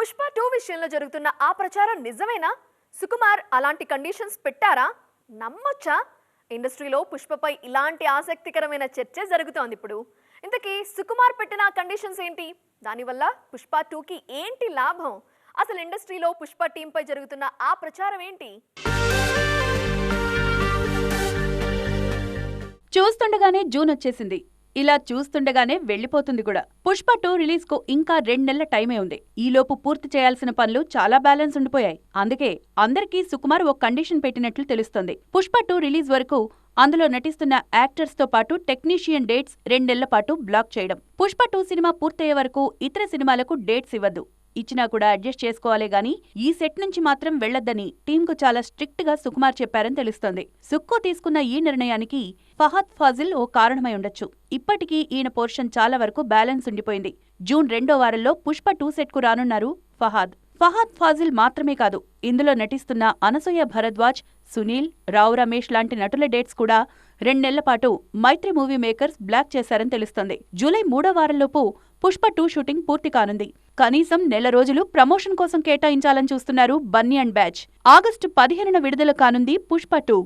Pushpa two విషయంలో జరుగుతున్న ఆ ప్రచారం నిజమేనా? సుకుమార్ అలాంటి కండిషన్స్ పెట్టారా? నమ్మొచ్చా? ఇండస్ట్రీలో పుష్పపై ఇలాంటి ఆసక్తికరమైన చర్చ జరుగుతోంది ఇప్పుడు. ఇంతకీ సుకుమార్ పెట్టిన ఆ కండిషన్స్ ఏంటి? దానివల్ల పుష్ప టూకి ఏంటి లాభం? అసలు ఇండస్ట్రీలో పుష్ప టీంపై జరుగుతున్న ఆ ప్రచారం ఏంటి? చూస్తుండగానే జూన్ వచ్చేసింది. ఇలా చూస్తుండగానే వెళ్ళిపోతుంది కూడా. పుష్ప టూ రిలీజ్కు ఇంకా రెండు నెలల టైమే ఉంది. ఈలోపు పూర్తి చేయాల్సిన పనులు చాలా బ్యాలెన్స్ ఉండిపోయాయి. అందుకే అందరికీ సుకుమార్ ఓ కండిషన్ పెట్టినట్లు తెలుస్తోంది. పుష్ప టూ రిలీజ్ వరకు అందులో నటిస్తున్న యాక్టర్స్తో పాటు టెక్నీషియన్ డేట్స్ రెండేళ్ళ పాటు బ్లాక్ చేయడం. పుష్ప టూ సినిమా పూర్తయ్యే వరకు ఇతర సినిమాలకు డేట్స్ ఇవ్వద్దు. ఇచ్చినా కూడా అడ్జస్ట్ చేసుకోవాలే గాని ఈ సెట్ నుంచి మాత్రం వెళ్ళొద్దని టీంకు చాలా స్ట్రిక్ట్గా సుకుమార్ చెప్పారని తెలుస్తోంది. సుక్కు తీసుకున్న ఈ నిర్ణయానికి ఫహద్ ఫాజిల్ ఓ కారణమై ఉండొచ్చు. ఇప్పటికీ ఈయన పోర్షన్ చాలా వరకు బ్యాలెన్స్ ఉండిపోయింది. జూన్ రెండో వారంలో పుష్ప టూ సెట్కు రానున్నారు ఫహాద్. ఫహాద్ ఫాజిల్ మాత్రమే కాదు ఇందులో నటిస్తున్న అనసూయ భరద్వాజ్ సునీల్ రావు రమేష్ లాంటి నటుల డేట్స్ కూడా రెండేళ్ళ పాటు మైత్రి మూవీ మేకర్స్ బ్లాక్ చేశారని తెలుస్తోంది. జూలై మూడో వారంలోపు పుష్ప టూ షూటింగ్ పూర్తి కానుంది. కనీసం నెల రోజులు ప్రమోషన్ కోసం కేటాయించాలని చూస్తున్నారు బన్నీ అండ్ బ్యాచ్. ఆగస్టు పదిహేనున విడుదల కానుంది పుష్ప టూ.